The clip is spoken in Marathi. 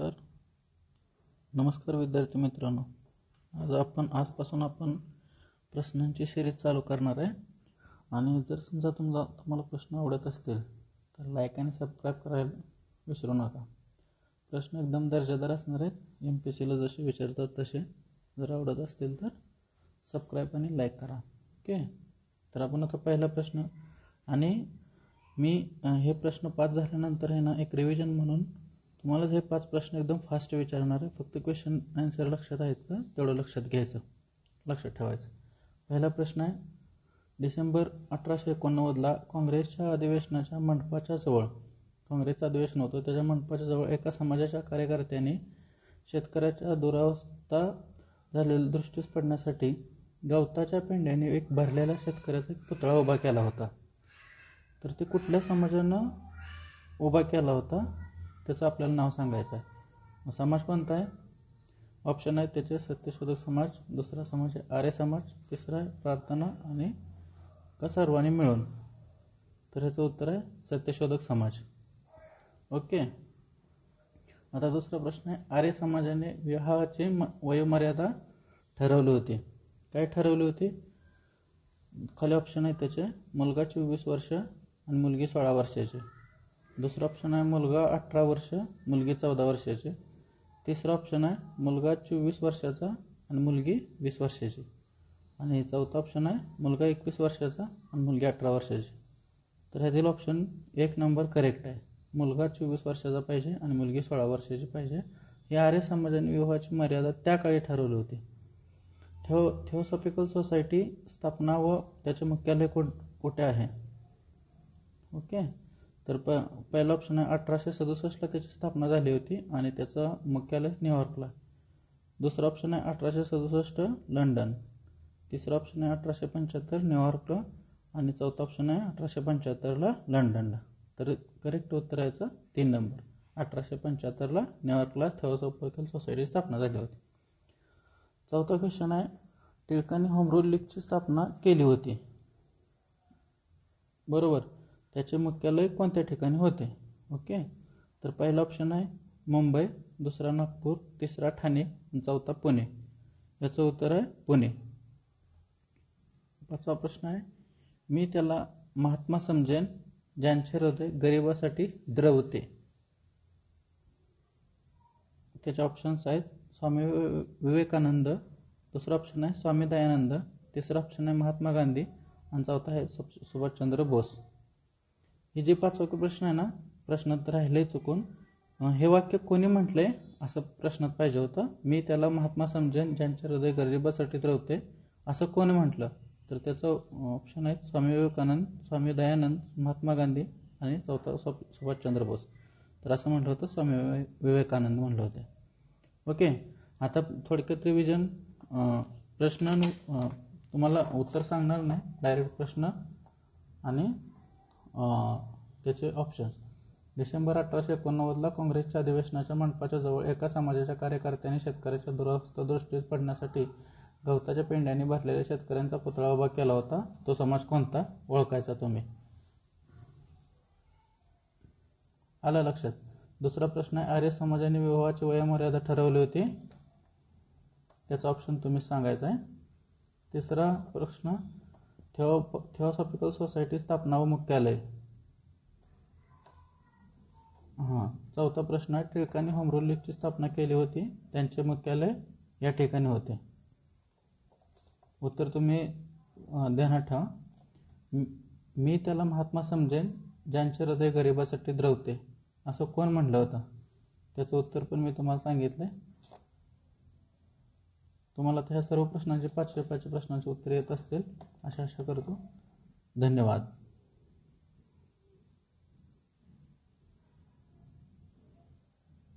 नमस्कार. नमस्कार विद्यार्थी मित्रांनो. आज आपण आजपासून आपण प्रश्नांची सिरीज चालू करणार आहे. आणि जर समजा तुमचा तुम्हाला प्रश्न आवडत असतील तर लाईक आणि सबस्क्राईब करायला विसरू नका. प्रश्न एकदम दर्जेदार असणार आहेत. एम पी सीला जसे विचारतात तसे जर आवडत असतील तर सबस्क्राईब आणि लाईक करा. ओके तर आपण आता पहिला प्रश्न. आणि मी हे प्रश्न पास झाल्यानंतर आहे ना एक रिव्हिजन म्हणून तुम्हालाच हे पाच प्रश्न एकदम फास्ट विचारणार आहे फक्त क्वेश्चन आन्सर लक्षात आहेत का? तेवढं लक्षात घ्यायचं. लक्षात ठेवायचं. पहिला प्रश्न आहे डिसेंबर अठराशे एकोणनव्वदला काँग्रेसच्या अधिवेशनाच्या मंडपाच्या जवळ काँग्रेसचं अधिवेशन होतं त्याच्या मंडपाच्या जवळ एका समाजाच्या कार्यकर्त्यांनी शेतकऱ्याच्या दुरावस्था झालेल्या दृष्टीस पडण्यासाठी गवताच्या पेंड्याने एक भरलेला शेतकऱ्याचा एक पुतळा उभा केला होता. तर ते कुठल्या समाजानं उभा केला होता? त्याचं आपल्याला नाव सांगायचं आहे. समाज कोणता आहे? ऑप्शन आहे त्याचे सत्यशोधक समाज दुसरा समाज आहे आर्य समाज तिसरा आहे प्रार्थना आणि का सर्वांनी मिळून? तर ह्याचं उत्तर आहे सत्यशोधक समाज. ओके? आता दुसरा प्रश्न आहे आर्य समाजाने विवाहाची म वयोमर्यादा ठरवली होती. काय ठरवली होती? खाली ऑप्शन आहे त्याचे मुलगा चोवीस वर्ष आणि मुलगी सोळा वर्षाची. दुसरा ऑप्शन आहे मुलगा अठरा वर्ष मुलगी चौदा वर्षाची. तिसरा ऑप्शन आहे मुलगा चोवीस वर्षाचा आणि मुलगी वीस वर्षाची. आणि चौथा ऑप्शन आहे मुलगा एकवीस वर्षाचा आणि मुलगी अठरा वर्षाची. तर ह्यातील ऑप्शन एक नंबर करेक्ट आहे. मुलगा चोवीस वर्षाचा पाहिजे आणि मुलगी सोळा वर्षाची पाहिजे. या आर्य समाजाने विवाहाची मर्यादा त्या काळी ठरवली होती. थेओ थिओसॉफिकल सोसायटी स्थापना व त्याचे मुख्यालय कुठे आहे? ओके? तर प पहिला ऑप्शन आहे अठराशे सदुसष्टला त्याची स्थापना झाली होती आणि त्याचं मुख्यालय न्यूयॉर्कला. दुसरा ऑप्शन आहे अठराशे सदुसष्ट लंडन. तिसरा ऑप्शन आहे अठराशे पंच्याहत्तर न्यूयॉर्कला आणि चौथा ऑप्शन आहे अठराशे पंच्याहत्तरला लंडनला. तर करेक्ट उत्तर याचं तीन नंबर अठराशे पंच्याहत्तरला न्यूयॉर्कला थिओसॉफिकल सोसायटी स्थापना झाली होती. चौथा क्वेश्चन आहे टिळकांनी होम रूल लीगची स्थापना केली होती. बरोबर? त्याचे मुख्यालय कोणत्या ठिकाणी होते? ओके? तर पहिला ऑप्शन आहे मुंबई दुसरा नागपूर तिसरा ठाणे आणि चौथा पुणे. याचं उत्तर आहे पुणे. पाचवा प्रश्न आहे मी त्याला महात्मा समजेन ज्यांचे हृदय गरिबासाठी द्रवते. त्याचे ऑप्शन्स आहेत स्वामी विवे- विवेकानंद दुसरा ऑप्शन आहे स्वामी दयानंद तिसरा ऑप्शन आहे महात्मा गांधी आणि चौथा आहे सुभाषचंद्र बोस. हे जे पाच वाक्य प्रश्न आहे ना प्रश्नात राहिले चुकून हे वाक्य कोणी म्हटलंय असं प्रश्नात पाहिजे होतं. मी त्याला महात्मा समजेन ज्यांचे हृदय गरिबासाठी रवते असं कोणी म्हटलं? तर त्याचं ऑप्शन आहे स्वामी विवेकानंद स्वामी दयानंद महात्मा गांधी आणि चौथा सुभाषचंद्र बोस. तर असं म्हटलं होतं स्वामी विवेकानंद म्हटलं होतं. ओके आता थोडक्यात रिव्हिजन प्रश्न तुम्हाला उत्तर सांगणार नाही डायरेक्ट प्रश्न. आणि त्याचे ऑप्शन्स डिसेंबर अठराशे एकोणनव्वदला काँग्रेसच्या अधिवेशनाच्या मंडपाच्या जवळ एका समाजाच्या कार्यकर्त्यांनी शेतकऱ्याच्या दुरावस्था दृष्टीस पडण्यासाठी गवताच्या पेंड्याने भरलेल्या शेतकऱ्यांचा पुतळा उभा केला होता. तो समाज कोणता? ओळखायचा तुम्ही. आलं लक्षात. दुसरा प्रश्न आहे आर्य समाजाने विवाहाची वयोमर्यादा ठरवली होती. त्याचा ऑप्शन तुम्ही सांगायचा आहे. तिसरा प्रश्न थिओ थिओसॉफिकल सोसायटी स्थापना व मुख्यालय. हां चौथा प्रश्न आहे टिळकांनी होमरूल लीगची स्थापना केली होती. त्यांचे मुख्यालय या ठिकाणी होते. उत्तर तुम्ही ध्यानात ठेवा. मी- त्याला महात्मा समजेन ज्यांचे हृदय गरिबासाठी द्रवते. असं कोण म्हटलं होतं? त्याचं उत्तर पण मी तुम्हाला सांगितलं तुम्हाला त्या सर्व प्रश्नांचे पाचशे पाचशे प्रश्नांचे उत्तर येत असतील. अशा आशा करतो. धन्यवाद.